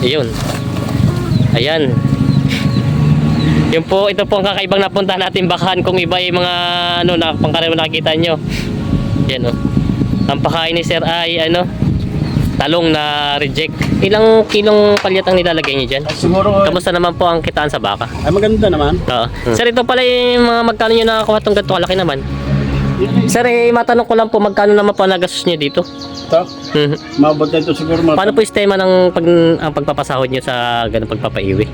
Ayun. Ayan. Yung po, ito po ang kakaibang napunta natin bakahan kung iba yung mga ano, na, pangkaraniwan nakikita nyo. Yan o. Ang pakain ni Sir ay ano, talong na reject. Ilang kilong palyat ang nilalagay niyo dyan? Ay, siguro, Kamusta naman po ang kitaan sa baka? ay maganda naman. Oo. Sir, ito pala yung mga magkano nyo nakakuha itong ganito kalaki naman. Sir, eh, matanong ko lang po magkano naman po nagastos nyo dito? Ito, Mhm. mabot na ito siguro mga... Paano po yung sistema ng pag, ang pagpapasahod nyo sa ganung pagpapaiwi?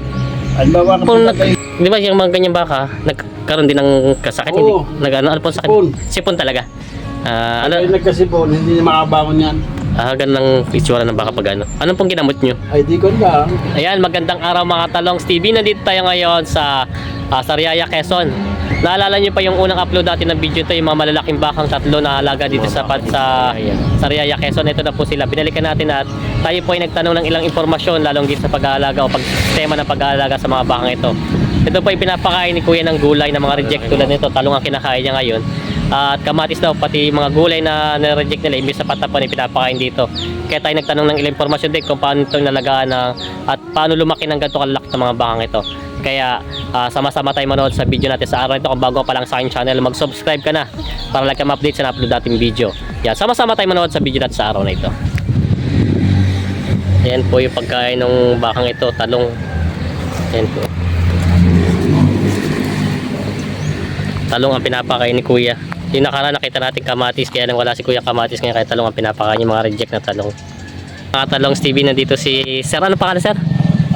Ay, bawa ka Kung nag, di ba yung mga ganyan baka, nagkaroon din ng kasakit? Oo. Hindi? Nag, ano, ano po sa Sipon. Sipon talaga. Ah, ano, Ay, nagkasipon, hindi niya makabangon yan. Ah, ganun ang itsura ng baka pag ano. Anong pong ginamot nyo? Ay, di ko lang. Ayan, magandang araw mga talong. Stevie, nandito tayo ngayon sa uh, Sariaya, Quezon. Naalala niyo pa yung unang upload natin ng video ito, yung mga malalaking bakang tatlo na alaga dito sa, pat- sa Sariaya, Quezon. Ito na po sila. Binalikan natin at tayo po ay nagtanong ng ilang impormasyon lalong dito sa pag-aalaga o pag-sistema ng pag-aalaga sa mga bakang ito. Ito po ay pinapakain ni Kuya ng gulay na mga reject tulad nito. Talong ang kinakain niya ngayon. At kamatis daw, pati mga gulay na na-reject nila, imbis sa patapan ay pinapakain dito. Kaya tayo nagtanong ng ilang impormasyon din kung paano ito nalagaan ng, at paano lumaki ng ganito kalalaki ng mga bakang ito. Kaya ah, sama-sama tayo manood sa video natin sa araw ito. Kung bago pa lang sa aking channel, mag-subscribe ka na para like ka ma-update sa na-upload natin video. Yan, sama-sama tayo manood sa video natin sa araw na ito. Ayan po yung pagkain ng bakang ito, talong. Ayan po. Talong ang pinapakain ni Kuya. Yung nakaraan nakita natin kamatis, kaya nang wala si Kuya kamatis, ngayon kaya talong ang pinapakain yung mga reject na talong. Mga talong Stevie, nandito si Sir, ano pangalan Sir?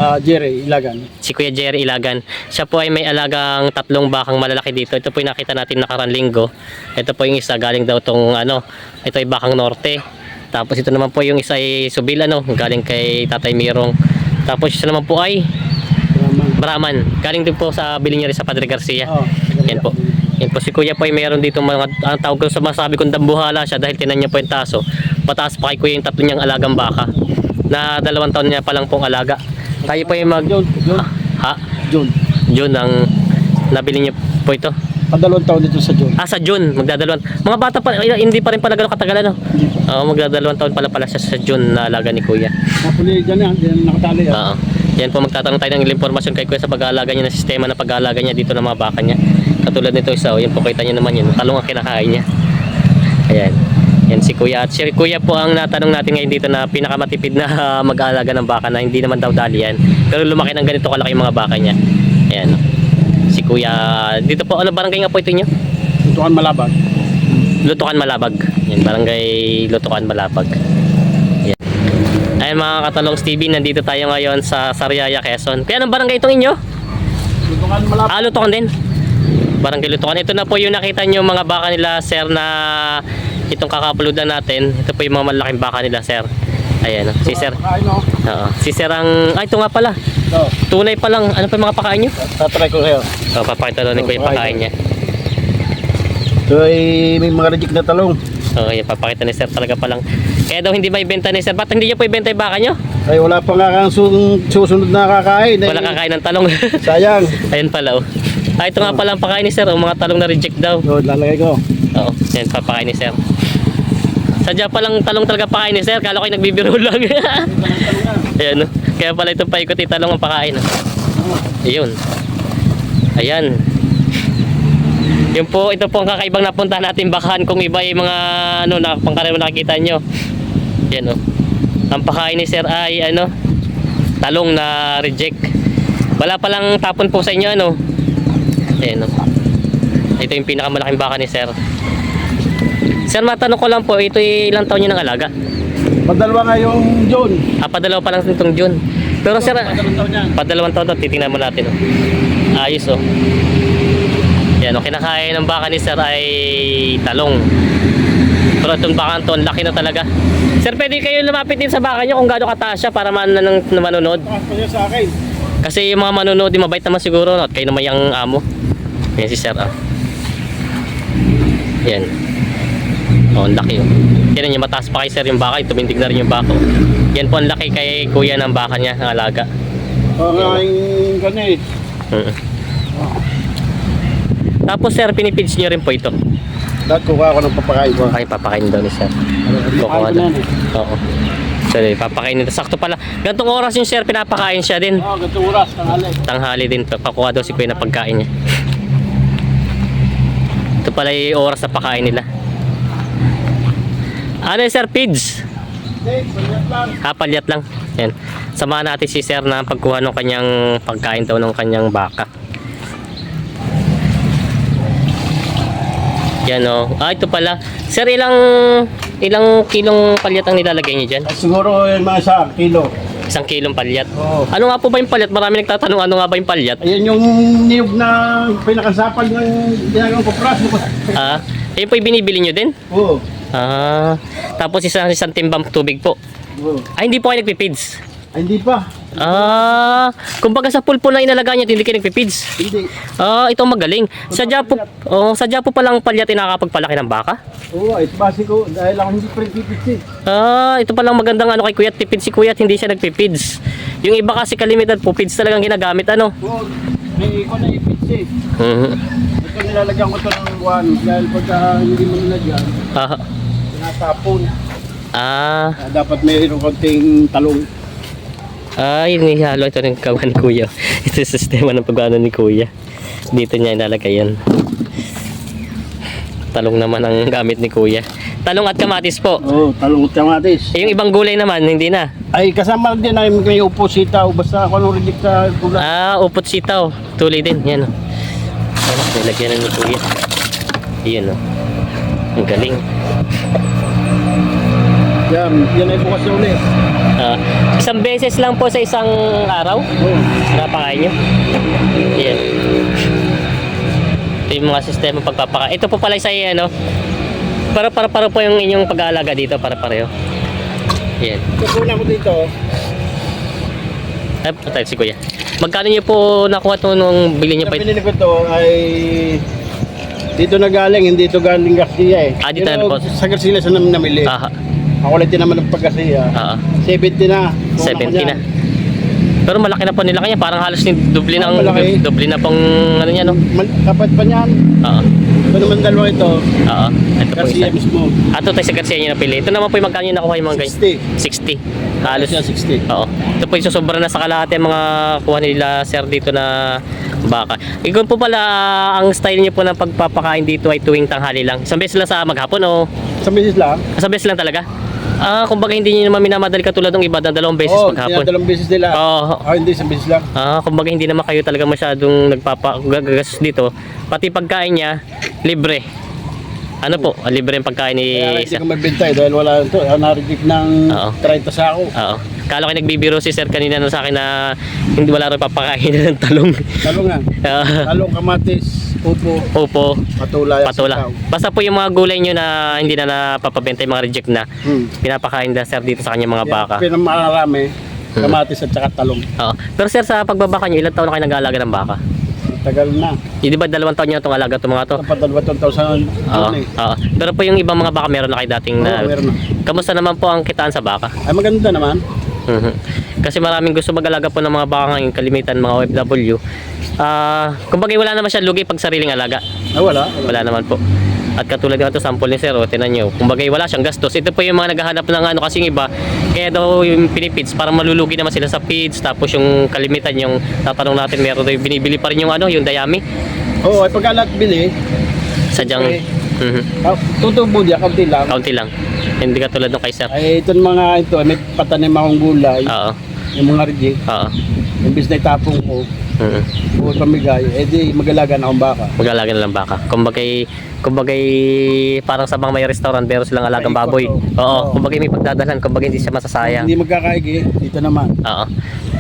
Ah, Jerry, ilagan. si Kuya Jerry Ilagan. Siya po ay may alagang tatlong bakang malalaki dito. Ito po yung nakita natin nakarang linggo. Ito po yung isa galing daw tong ano, ito ay bakang norte. Tapos ito naman po yung isa ay subil ano, galing kay Tatay Mirong. Tapos isa naman po ay. Brahman. Galing din po sa bilin niya rin sa Padre Garcia. Oh, Yan po. Yan po si Kuya po ay meron dito mga ang tawag ko sa masabi kong dambuhala siya dahil tinan niya po yung taso. Pataas pa kay Kuya yung tatlo niyang alagang baka. Na dalawang taon niya pa lang pong alaga. Tayo po yung mag John, John, ha? John. June ang nabili niyo po ito. Padalawang taon dito sa John. Ah, sa June, magdadalawang. Mga bata pa, ay, hindi pa rin pala gano'ng katagal, ano? Oo, magdadalawang taon pala pala siya sa June na alaga ni Kuya. Napuli dyan yan, dyan nakatali yan. Oo. Yan po, magtatanong tayo ng ilang impormasyon kay Kuya sa pag-aalaga niya, ng sistema na pag-aalaga niya dito ng mga baka niya. Katulad nito isa, oh, yan po, kita niyo naman yun. Talong ang kinakain niya. Ayan. Yan si Kuya. At si Kuya po ang natanong natin ngayon dito na pinakamatipid na mag-aalaga ng baka na hindi naman daw dali yan. Pero lumaki ng ganito kalaki yung mga baka niya. Ayan. Si Kuya, dito po, ano barangay nga po ito niyo? Tutukan malabag. Lutukan Malabag. Yan, barangay Lutukan Malabag. Yan. Ayan mga katalong Stevie, nandito tayo ngayon sa Sariaya, Quezon. Kaya anong barangay itong inyo? Tutukan malabag. Ah, Lutukan din. Barangay Lutukan. Ito na po yung nakita nyo mga baka nila, sir, na itong kakapuludan natin. Ito po yung mga malaking baka nila, sir. Ayan, oh. si sir. Mo. Oo. Si sir ang... Ay, ito nga pala. Tunay pa lang. Ano pa yung mga pakain nyo? tatry ko sa'yo. Oh, papakita doon ko yung pakain niya. Ito ay may mga reject na talong. Oo, yan. Papakita ni sir talaga pa lang. Kaya daw hindi may benta ni sir. Ba't hindi niyo po ibenta yung baka nyo? Ay wala pa nga kang su- susunod na kakain. Ay, Wala kakain ng talong. Sayang. Ayun pala oh. Ah, ito nga pala ang pakain ni sir. Oh, mga talong na reject daw. So, lalagay ko. Oo, yan papakain ni sir. Sadya palang talong talaga pakain ni sir. Kala ko ay nagbibiro lang. Ayan. Kaya pala ito paikuti talong ang pakain. Ayun. Ayan. Yung po, ito po ang kakaibang napunta natin bakahan kung iba yung mga ano, na, pangkaraniwan nakikita nyo. Yan oh. Ang pakain ni sir ay ano, talong na reject. Wala palang tapon po sa inyo ano. Ayan oh. Ito yung pinakamalaking baka ni sir. Sir, matanong ko lang po, ito yung ilang taon nyo ng alaga? Padalwa nga yung John. Ah, padalawa pa lang itong June. Pero sir, ah, Padalawang taon yan. padalawang taon to, titingnan mo natin. Oh. Ayos oh. Yan, oh, kinakain ng baka ni sir ay talong. Pero itong baka to, laki na talaga. Sir, pwede kayo lumapit din sa baka nyo kung gaano kataas siya para man na, na manunod. Siya sa akin. Kasi yung mga manunod, di mabait naman siguro, no? at kayo naman yung amo. Yan si sir, ah. Yan. Oh, ang laki oh. Yan yung mataas pa kay sir yung baka, tumindig na rin yung baka. oh. Yan po ang laki kay kuya ng baka niya, ng alaga. Gano'n eh. Mm. Tapos sir, pinipids nyo rin po ito. Dahil kukuha ko ng papakain ko. Ay, papakain daw ni sir. Kukuha Kukuha ko daw. eh. Oo. Sorry, papakainin ito. Sakto pala. Gantong oras yung sir, pinapakain siya din. Oo, ganito oras, tanghali. Tanghali din. Pakuha daw si Kuya na pagkain niya. Ito pala yung oras na pakain nila. Ano yun, sir? Pids? Okay, banyak lang. Kapalyat. Yan. Samahan natin si sir na pagkuha ng kanyang pagkain daw ng kanyang baka. Yan o. Ah, ito pala. Sir, ilang ilang kilong palyat ang nilalagay niyo dyan? Siguro yung mga sa kilo. Isang kilong palyat. Oo. Ano nga po ba yung palyat? Marami nagtatanong ano nga ba yung palyat? Ayan yung niyog na pinakasapal ng ginagawang kopras. Ah, yun po yung binibili nyo din? Oo. Ah, tapos isang isang timbang tubig po. Oo. Ay, hindi po kayo nagpipids. Ay, hindi pa. Ah, kumbaga sa pulpo na inalagaan niya, hindi kayo nagpipids. Hindi. Ah, ito magaling. Sadya po, oh, sadya po palang palyat nakakapagpalaki ng baka. Oo, ito base ko. Dahil ako hindi pa rin pipitsi. Ah, ito palang magandang ano kay Kuya, tipid si Kuya, hindi siya nagpipids. Yung iba kasi kalimitan po, pids talagang ginagamit ano. Oo. May ko na ipitsi. Mhm. Ito nilalagyan ko ito ng one. Dahil pagka hindi mo nilagyan, Ah, tinatapon. ah, Ah, dapat mayroon konting talong. Ah, yun ihalo ito ng gawa ni Kuya. Ito yung sistema ng paggawa ni Kuya. Dito niya ilalagay yan. Talong naman ang gamit ni Kuya. Talong at kamatis po. Oo, talong at kamatis. Eh, yung ibang gulay naman, hindi na. Ay, kasama din na may upo sitaw. Basta ako nung reject sa gulay. Ah, upot sitaw. Tuloy din. Yan o. Yan, nilagyan na ni Kuya. Yan o. Ang galing. Yan, yan ay bukas na ulit. Ah, isang beses lang po sa isang araw. Oo. Napakain nyo. Yan. Ito yung mga sistema pagpapakain. Ito po pala sa ano. Para para para po yung inyong pag-aalaga dito para pareho. Yan. Kukunan ko dito. Ay, patay si Kuya. Magkano niyo po nakuha to nung bili niyo pa ito? pinili ko to ay dito na galing, hindi ito galing Garcia eh. Ah, dito Pero na po. Sa Garcia sa namin namili. Ah, Lang din naman ng pag-Garcia. ah, 70 na. Ko 70 na. Pero malaki na po nila kanya, parang halos ni doble Ah, ng malaki. doble na pong ano niya no. Mal- Kapat pa niyan. Oo. Ito naman dalawa ito. Oo. Ito po Garcia isa. mismo. Ato tayo sa Garcia niyo napili. Ito naman po yung magkano niyo nakuha yung mga guys. 60. 60. Halos Garcia 60. Oo. Ito po yung susobra na sa kalahati ang mga kuha nila sir dito na baka. Ikaw po pala ang style niyo po ng pagpapakain dito ay tuwing tanghali lang. Isang beses lang sa maghapon o Sa beses lang. isang beses lang talaga? Ah, kumbaga hindi niyo naman minamadali katulad ng iba na dalawang beses Oo, maghapon. dalawang beses nila. Oo. Ah, hindi, sa beses lang. Ah, kumbaga hindi naman kayo talaga masyadong nagpapagagas dito. Pati pagkain niya, libre. Ano po, ah, libre yung pagkain ni Kaya hindi ko magbenta eh, dahil wala ito. Ako na-reject ng Oo. 30 sa ako. Oo. Kala ko nagbibiro si Sir kanina na sa akin na hindi wala rin papakain ng talong. Talong nga. Ah, Talong, kamatis, Opo, patulay, patula. sitaw. Basta po yung mga gulay nyo na hindi na napapabenta yung mga reject na, Hmm. pinapakain na Sir dito sa kanyang mga baka. Yan, pinamakarami, Hmm. kamatis at saka talong. Oo. Pero Sir, sa pagbabaka nyo, ilang taon na kayo nag-aalaga ng baka? Tagal na. Hindi ba dalawang taon nyo na itong alaga itong mga to? Dapat dalawa itong taon sa Oo. eh. Oo. Pero po yung ibang mga baka meron na kayo dating na... Oo, meron na. Kamusta naman po ang kitaan sa baka? Ay maganda naman. Mhm. Kasi maraming gusto mag-alaga po ng mga baka ngayon, kalimitan mga OFW. Ah, kumbaga wala naman siya lugi pag sariling alaga. Ay wala. wala. Wala naman po. At katulad nga ito, sample ni Sir, o, tinan nyo. Kumbaga wala siyang gastos. Ito po yung mga naghahanap ng ano kasi yung iba, kaya daw yung pinipids, parang malulugi naman sila sa feeds. Tapos yung kalimitan, yung tatanong natin, meron daw yung binibili pa rin yung ano, yung dayami. Oo, ay pagka lahat bili, Sadyang, Okay. mhm, ah, tutubo diya, kaunti lang. kaunti lang. Hindi katulad ng kay Sir. Ay itong mga ito, may patanim akong gulay, Oo, yung mga reject, oo. imbis na itapong ko, mhm. buhay pamigay, eh di magalaga na akong baka. Mag-alaga na lang baka. Kumbagay, kumbagay parang sa mga may restaurant, meron silang alagang Paikot, baboy. oo. Oo, Oo. kumbagay may pagdadalan, kumbagay hindi siya masasayang. Hindi magkakaigi, dito naman. Oo.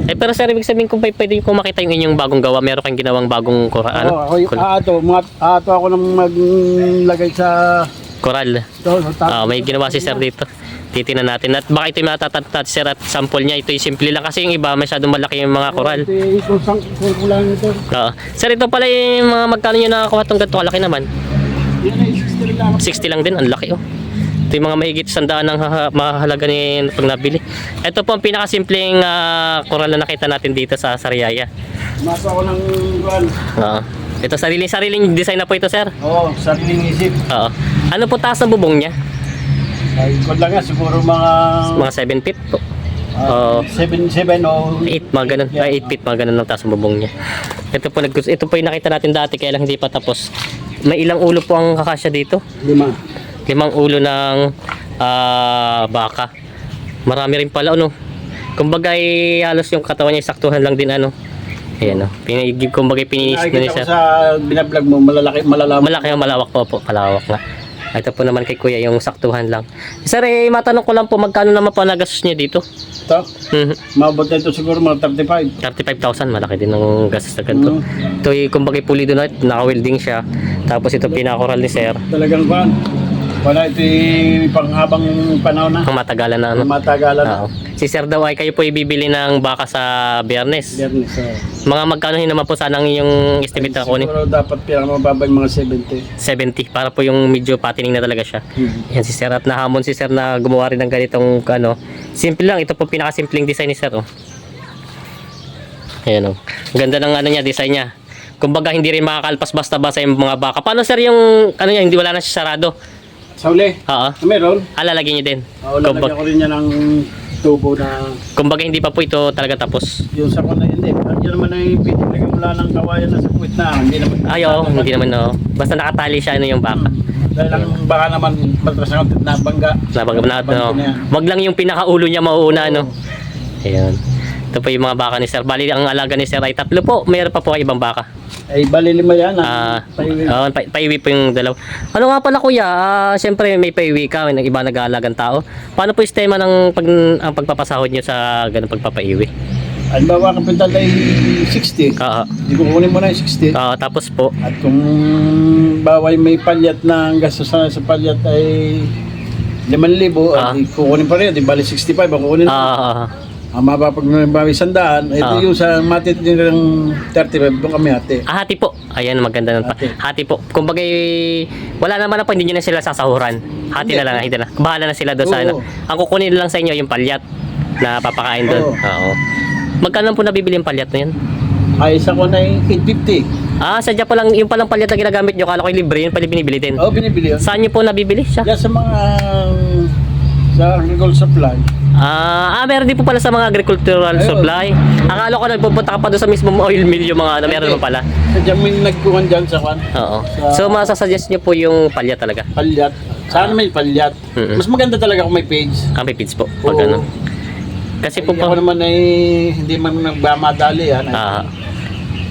Eh pero sir, ibig sabihin kung pwede pwede kung makita yung inyong bagong gawa, meron kayong ginawang bagong kura, ano? Oo, ako, yung- Kul- aato, mga, aato ako nang maglagay sa Coral. ito, sa. Ah, may ginawa si sir dito. Titingnan natin. At baka ito yung matatatat sir at sample niya. Ito yung simple lang kasi yung iba masyadong malaki yung mga coral. Ito, yung kung kulang ito. Oo. Sir, ito pala yung mga magkano nyo nakakuha itong ganito kalaki naman. Yan ay 60 lang. 60 lang din, ang laki oh. Ito yung mga mahigit sandaan ng haha- mahalaga ni pag nabili. Ito po ang pinakasimpleng ah, coral na nakita natin dito sa Sariaya. Mapa ako ng buwan. Oo. Ito sariling sariling design na po ito, sir. Oo, sariling isip. Oo. Ano po taas ng bubong niya? Ay, kung lang nga, siguro mga... Mga 7 feet po. ah, 7, 7 o... 8 mga ganun. Ay, 8 feet mga ganun ang taas ng bubong niya. Ito po, nag ito po yung nakita natin dati kaya lang hindi pa tapos. May ilang ulo po ang kakasya dito. Lima. Limang ulo ng ah, baka. Marami rin pala ano. Kumbaga ay halos yung katawan niya saktuhan lang din ano. Ayan oh. Pinigib kumbaga pininis na niya Nakikita ko siya. sa binablog mo, malalaki, malalaman. Malaki ang malawak po po, palawak nga. Ito po naman kay kuya yung saktuhan lang. Sir, eh, matanong ko lang po magkano naman po nagastos niya dito? Ito, Mhm. mabot na ito siguro mga 35. 35,000, malaki din ang gastos na ganito. Mm. Ito yung kumbaga pulido na, naka-welding siya. Tapos ito pinakoral ni sir. Talagang kwan. Wala ito yung panghabang panahon na. Ang matagalan na ano. Matagalan na. Oo. Si sir daw ay kayo po ibibili ng baka sa biyernes. Biyernes. So, Mga magkano naman po sanang yung estimate na kunin? siguro dapat pinakamababa yung mga 70. 70 para po yung medyo patining na talaga siya. Hmm. Yan si Sir at nahamon si Sir na gumawa rin ng ganitong ano. Simple lang, ito po pinakasimpleng design ni Sir oh. Ayan oh. Ganda ng ano niya, design niya. Kumbaga hindi rin makakalpas basta-basta yung mga baka. Paano Sir yung ano niya, hindi wala na siya sarado? Sa uli, Oo. ah, meron. Ah, lalagyan niyo din. Uh, lalagyan ko rin niya ng tubo na kumbaga hindi pa po ito talaga tapos. yung sa na hindi. Yan naman ay pinipiligan mula ng kawayan na sa puwit na. Hindi naman. Ay, oo, hindi naman no. Basta nakatali siya ano yung baka. Dahil lang baka naman matras ang na bangga. Nabag na, Bangko no. na yan. Wag lang yung pinakaulo niya mauuna ano. Ayan. Ito po yung mga baka ni Sir. Bali, ang alaga ni Sir ay tatlo po. Mayroon pa po ay ibang baka. Ay, bali lima yan. Ah, Ah, paiwi. uh, pa paiwi po yung dalaw. Ano nga pala kuya, ah, siyempre may paiwi ka, may iba nag-aalagang tao. Paano po yung sistema ng pag, ang pagpapasahod nyo sa ganung pagpapaiwi? Halimbawa, kapital ay 60. Oo. Hindi ko kukunin mo na yung 60. Oo, tapos po, At kung baway may palyat na ang gastos sa, sa palyat ay 5,000, Ah. at kukunin pa rin. Di bali 65 ang kukunin. ah ang mapapag bawi sandaan, ito Ah. yung sa matitirang 35, doon kami ate. ah, hati po. Ayan, maganda nun pa. Hati. Hati po. Kumbaga, eh, wala naman na po, hindi nyo na sila sasahuran. Hati Hindi. na lang, hindi na. Bahala na sila doon sa ano. Oo. Ang kukunin lang sa inyo, yung palyat na papakain doon. Oo. Oo. Magkano po nabibili yung palyat na yun? Ay, isa ko na yung 850. Ah, sadya po lang, yung palang palyat na ginagamit nyo, kala ko yung libre, yun pala binibili din. Oo, oh, binibili yun. Saan nyo po nabibili siya? Yan sa mga sa agricultural supply. Ah, ah, meron din po pala sa mga agricultural Ayun. supply. Akala ko nagpupunta ka pa doon sa mismo oil mill yung mga ano, meron naman pala. Sadya may nagkuhan dyan sa kwan. Oo. Sa- So, masasuggest nyo po yung palya talaga. Palyat. Sana may palyat. Mm-mm. Mas maganda talaga kung may page. Ang pipids po. Pag Oo. ano. Kasi po Hindi ako naman ay hindi man nagmamadali yan. Ay, ah,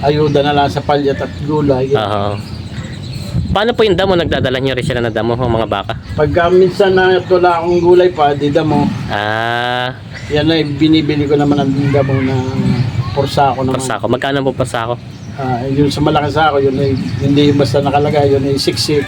ayuda na lang sa palyat at gulay. ah. Paano po yung damo? Nagdadala nyo rin sila ng damo, ang mga baka? Pagka minsan na wala akong gulay pa, di mo, Ah, yan ay binibili ko naman ang damo na porsa ko naman. pasako. Magkano po pasako? Ah, yun sa malaki sako, yun ay hindi basta nakalagay, yun ay 60,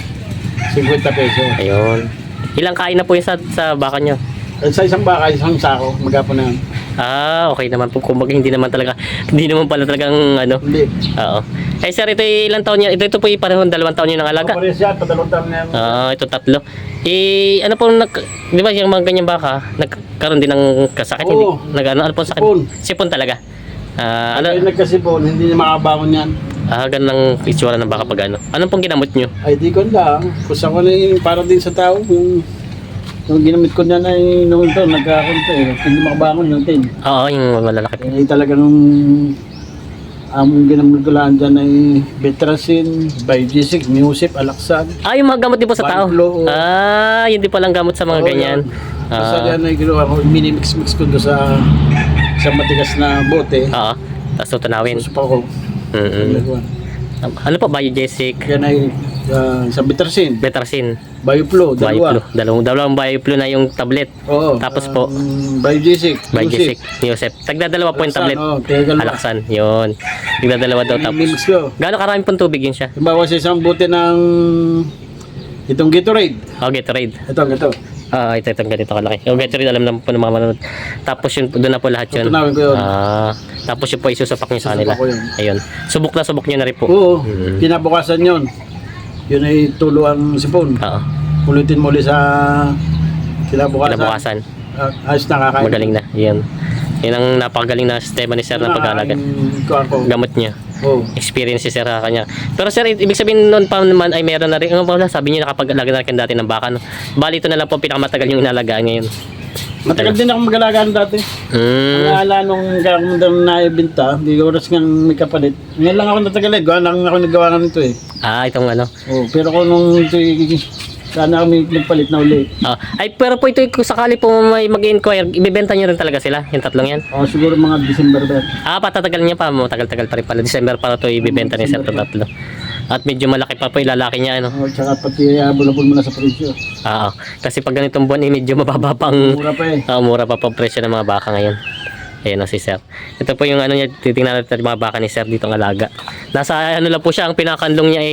50 peso. Ayun. Ilang kain na po yung sa, sa baka nyo? At sa isang baka, isang sako, magapon na yan. Ah, okay naman po. Kumbaga hindi naman talaga, hindi naman pala talagang ano. Hindi. Oo. Eh sir, ito yung ilang taon niya? Ito, ito po yung parehong dalawang taon niyo ng alaga. Pares yan, padalong taon na yan. Ah, ito tatlo. Eh, ano po, nag, di ba yung mga ganyang baka, nagkaroon din ng kasakit? Oo. Hindi, nag, ano, ano po sakit? Sipon. Sipon talaga. Ah, Ay, ano, nagkasipon, hindi na makabangon yan. ah, ganun ang itsura ng baka pag ano. Anong pong ginamot nyo? Ay, di ko lang. Kusa ko na yung para din sa tao. Yung, yung ginamit ko niyan ay nung ito, nagkakunto eh. Hindi makabangon yung tin. Oo, yung malalaki. Eh, talagang ang ginamit ko lang dyan ay Betracin, Biogesic, Musip, Alaksan. Ah, yung mga gamot din po sa tao? Biplo. Ah, yun din palang gamot sa mga Oo, ganyan. yan. Basta Ah, yan ay ginawa ko, minimix-mix ko doon sa sa matigas na bote. oo. Tapos tutunawin. Gusto pa ko. Mm-mm. Ano po, biogesic, Yan ay ah, sa Betracin, betrasin, Bioplo, dalawa. bioplo. Dalawang, dalawang bioplo na yung tablet. Oo. Tapos po, um, Biogesic, Biogesic, Yosef. Tagdadalawa po yung tablet. Dalawa. Alaksan, yun. Tigdadalawa daw tapos. Minimix ko. Gaano karami pong tubig yun siya? Halimbawa sa isang bote ng itong Gatorade. Oh, Gatorade. Ito, ito. Ah, ito, itong ganito kalaki. Yung Gatorade, alam naman po ng mga manonood. Tapos yun, doon na po lahat yun. Tutunawin ko yun. Ah, tapos yun po isusupak nyo sa kanila. Ayun. Subok na subok nyo na rin po. Oo, Mm. kinabukasan yun. Yun ay tulo ang sipon. Oo. Ulitin mo ulit sa kinabukasan. Kinabukasan. Ah, ayos na kakain. Magaling na. Yan. Yan ang napakagaling na sistema ni Sir na pag-alaga. Gamot niya. Oo. experience si sir sa kanya. Pero sir, ibig sabihin noon pa naman ay meron na rin. Ano wala? Sabi niyo nakapag-alaga na kayo dati ng baka. No? Bali ito na lang po pinakamatagal yung inalagaan ngayon. Matagal din ako mag-alagaan dati. Mm. Ang ala nung kakamandang naibinta, di ko oras ngang may kapalit. Ngayon lang ako natagal eh. Gawa lang ako nagawa nga nito eh. Ah, itong ano. Oh, pero kung nung ito sana kami nagpalit na uli. Ah, ay, pero po ito, kung sakali po may mag-inquire, ibibenta niyo rin talaga sila, yung tatlong yan. O siguro mga December ba? Ah, patatagal niya pa, mo tagal-tagal pa rin pala. December para to ibibenta ni sir to tatlo. At medyo malaki pa po yung lalaki niya, ano. O tsaka pati abulabol mo na sa presyo. Ah, kasi pag ganitong buwan, eh, medyo mababa pa ang Mura pa eh. Ah, mura pa po ang presyo ng mga baka ngayon. Ayan o si Sir. Ito po yung ano niya, titingnan natin yung mga baka ni Sir dito ng alaga. Nasa ano lang po siya, ang pinakanlong niya ay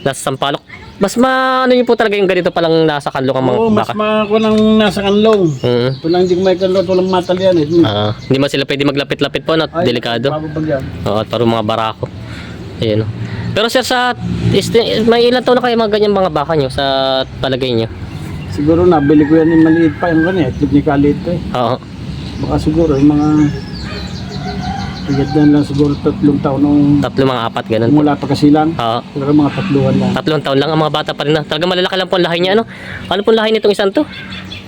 nasa Sampalok. Mas ma, ano niyo po talaga yung ganito palang nasa kanlong ang mga Oo, mas baka. makakuha ng nasa kanlong. Mm. Ito lang hindi ko may kanlong, walang matal yan eh. Ah, hindi man sila pwede maglapit-lapit po, not Ay, delikado. Bababag yan. Oo, at parang mga barako. Ayan o. Pero Sir, sa, este, may ilan taon na kayo mga ganyan mga baka niyo sa palagay niyo? Siguro nabili ko yan yung maliit pa yung kanya. Itlog ni Kalit pa eh. Oo. Baka siguro yung mga Higit yan lang siguro tatlong taon nung Tatlo mga apat, ganun mula pa kasilang. Oo. Siguro mga tatluhan lang. Tatlong taon lang ang mga bata pa rin na. Talaga malalaki lang po ang lahi niya, ano? Ano po ang lahi nitong isang to?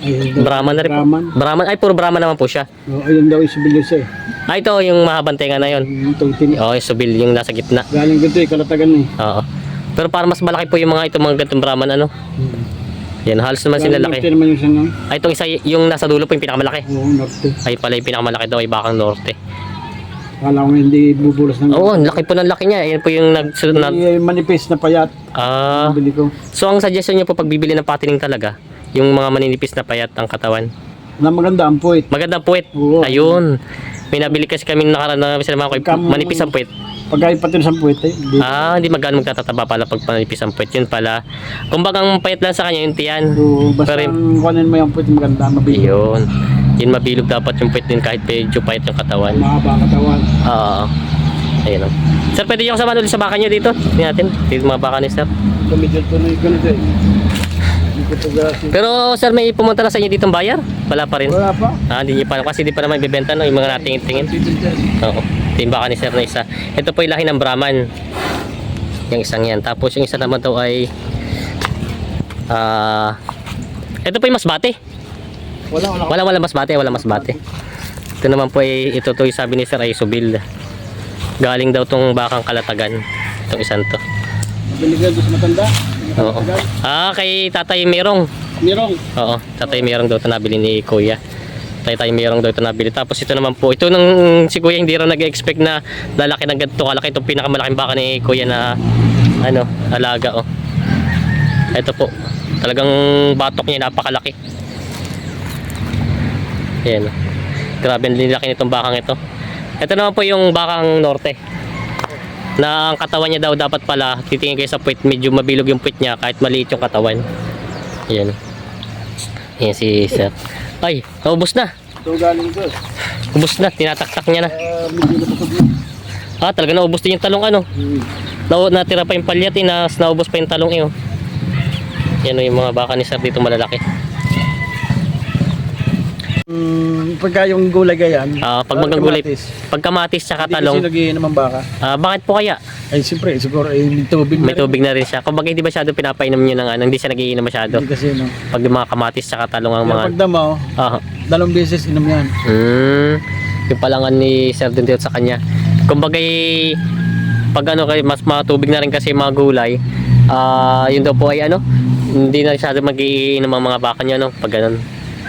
Ayun daw. Brahman na rin. Brahman. Brahman. Ay, puro Brahman naman po siya. Oh, ayun daw yung sibilyos eh. Ah, ito yung mahabang tenga na yun. Yung tungtin. Oo, yung subil, yung nasa gitna. Galing dito eh, kalatagan eh. Oo. Pero para mas malaki po yung mga ito mga gantong Brahman, ano? Yan, halos naman sila Galing norte laki. naman yung sangang. Ay, itong isa, yung nasa dulo po yung pinakamalaki. Oo, norte. Ay, pala yung pinakamalaki daw ay bakang norte. Kala ko hindi bubulas ng... Oo, ang laki po ng laki niya. Yan po yung nag... nag manipis na payat. ah, Bili ko. so, ang suggestion niyo po pag bibili ng patining talaga, yung mga maninipis na payat ang katawan. Na maganda ang puwit. Maganda puwet. Oo. Ayun. May nabili kasi kami nakaraan na sila mga koy, Kam- manipis ang puwet. Pagka pati sa puwit eh. Ah, hindi magkano magtatataba pala pag manipis ang puwet. Yun pala. Kumbaga ang payat lang sa kanya yung tiyan. So, basta Pero- ang kunin mo yung puwit maganda, mabili. Yun. Yun mabilog dapat yung puwet din kahit medyo payat yung katawan. Mahaba ang katawan. Oo. Ayun o. Sir, pwede yung samahan ulit sa baka niyo dito? Tingnan natin. Dito mga baka ni sir. Ko na yung ganito eh. Hindi. Pero sir, may pumunta na sa inyo dito bayar? Wala pa rin. Wala pa. Ah, hindi niyo pa. Kasi di pa naman ibibenta no, yung mga natingin-tingin. Oo. Ito yung baka ni sir na isa. Ito po yung lahi ng Brahman. Yung isang yan. Tapos yung isa naman daw ay ah ito po yung masbate. Wala, wala. Wala wala masbate, wala masbate. Ito naman po ay ito to yung sabi ni sir ay subil. Galing daw tong bakang kalatagan. Itong isang to. Ko doon sa matanda. Oo. Ah, kay Tatay Merong. Mirong. Oo, Tatay Merong daw ito nabili ni Kuya. Tatay Merong daw ito nabili. Tapos ito naman po, ito nang si Kuya hindi raw nag-expect na lalaki ng ganito kalaki itong pinakamalaking baka ni Kuya na ano, alaga oh. Ito po. Talagang batok niya napakalaki. Ayan. oh. Grabe ang laki nitong bakang ito. Ito naman po yung bakang norte. Na ang katawan niya daw dapat pala, titingin kayo sa puwit, medyo mabilog yung puwit niya kahit maliit yung katawan. Ayan. Ayan si Sir. Ay, naubos na. Ito galing ko. Ubos na, tinataktak niya na. Yun. Ah, talaga naubos din yung talong ano. Hmm. Na natira pa yung palyat eh, na naubos pa yung talong eh. oh. Yan o yung mga baka ni Sir dito malalaki. Mm, pagka yung gulay gayan. Ah, pag magagulay, pag kamatis tsaka Hindi kasi talong, ang baka. ah, bakit po kaya? Ay, siyempre, siguro ay may tubig. na May rin. tubig na rin siya. Kung bagay hindi masyado pinapainom nyo ng ano, hindi siya nagiinom masyado. Hindi kasi, no. Pag yung mga kamatis tsaka talong ang mga... pag damaw, Ah, dalawang beses inom yan. Hmm, yung palangan ni Sir dito sa kanya. Kumbagay, pag ano kay mas matubig na rin kasi yung mga gulay, ah yun daw po ay ano, hindi na masyado mag-iinom ang mga baka niya, no? Pag ganun.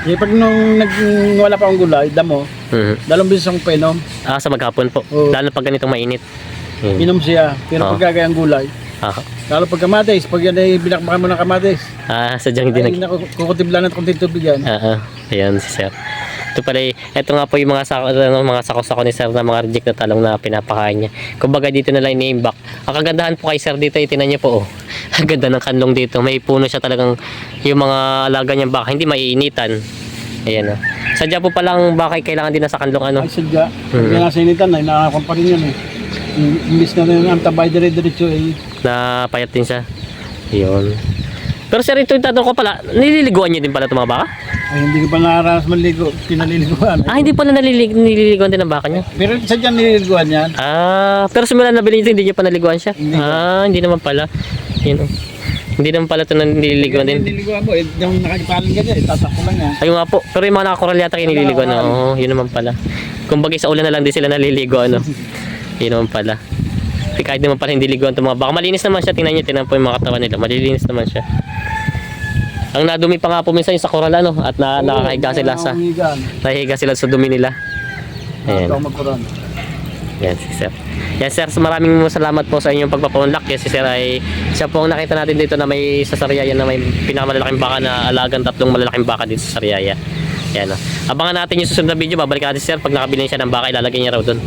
Eh, pag nung nag, wala pa akong gulay, damo, Mhm. dalawang beses akong painom. Ah, sa maghapon po. Oo. Lalo pag ganitong mainit. Hmm. Inom siya. Pero Oo. pag gagayang gulay, Ah, lalo pag kamatis, pag yan ay binakbakan mo ng kamatis, ah, sadyang hindi ay nag... naku, kukutiblan at konting tubig yan. Ah, ah, ayan si Sir. Ito pala, eh, ito nga po yung mga sako, ano, mga sako-sako ni Sir na mga reject na talong na pinapakain niya. Kumbaga dito na lang ini-imbak. Ang kagandahan po kay Sir dito, itinan niyo po, oh. Ang ganda ng kanlong dito. May puno siya talagang yung mga alaga niyang baka, hindi maiinitan. Ayan, oh. Sadya po palang baka ay kailangan din nasa kanlong ano. Ay, sadya. Mhm. Kaya nasa initan ay nakakon pa rin yan eh. Im- Imbis na rin ang tabay dire-diretso eh. Na payat din siya. Yun. Pero sir, ito yung tatanong ko pala, nililiguan niyo din pala itong mga baka? Ay, hindi ko pa nakaranas maligo, pinaliliguan. Ah, hindi pala nalilig nililiguan din ang baka niya. Pero sa dyan nililiguan yan. Ah, pero simula nabili niyo hindi niyo pa naliguan siya? Hindi. Ah, hindi naman pala. Yun. oh. Hindi naman pala ito nililiguan din. Nililiguan mo, eh, yung nakakipalan ka dyan, itatakbo lang yan. Ayun nga po, pero yung mga nakakoral yata kayo nililiguan. Oo, yun naman pala. Kung bagay sa ulan na lang din sila naliligo, ano. yun naman pala. Eh, Kahit naman pala hindi liguan itong mga baka. Malinis naman siya, tingnan niyo, tingnan po yung mga katawan nila. Malilinis naman siya. Ang nadumi pa nga po minsan yung sa koral, ano, at na, nakakahiga sila sa, nahihiga sila sa dumi nila. Ayan. Magkuran. Yan si Sir. Yan Sir, maraming salamat po sa inyong pagpapaunlak. Yan si Sir ay siya po ang nakita natin dito na may sa Sariaya na may pinakamalalaking baka na alagang tatlong malalaking baka dito sa Sariaya. Yan o. Abangan natin yung susunod na video. Babalik natin si Sir pag nakabili siya ng baka ilalagay niya raw doon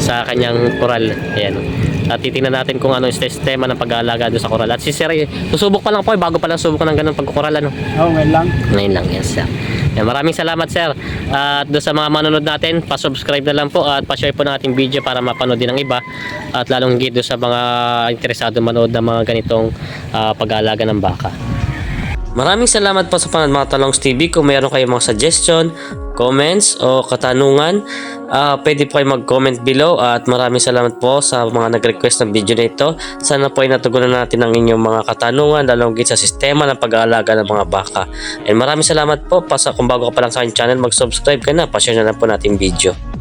sa kanyang koral. Ayan o. At titingnan natin kung ano yung sistema ng pag-aalaga doon sa koral. At si Sir ay susubok pa lang po. eh, Bago pa lang subok ng ganun pagkukoral. Ano? Oo, ngayon lang. Ngayon lang yan sir. Yan, maraming salamat sir. At doon sa mga manonood natin, pa-subscribe na lang po at pa-share po ng ating video para mapanood din ng iba. At lalong doon sa mga interesado manood ng mga ganitong ah, pag-aalaga ng baka. Maraming salamat po sa panonood mga Talongs TV. Kung mayroon kayong mga suggestion, comments o katanungan, ah, pwede po kayo mag-comment below at maraming salamat po sa mga nag-request ng video na ito. Sana po ay natugunan natin ang inyong mga katanungan higit sa sistema ng pag-aalaga ng mga baka. And maraming salamat po pa sa kung bago ka pa lang sa aking channel, mag-subscribe ka na, pa-share na lang po natin video.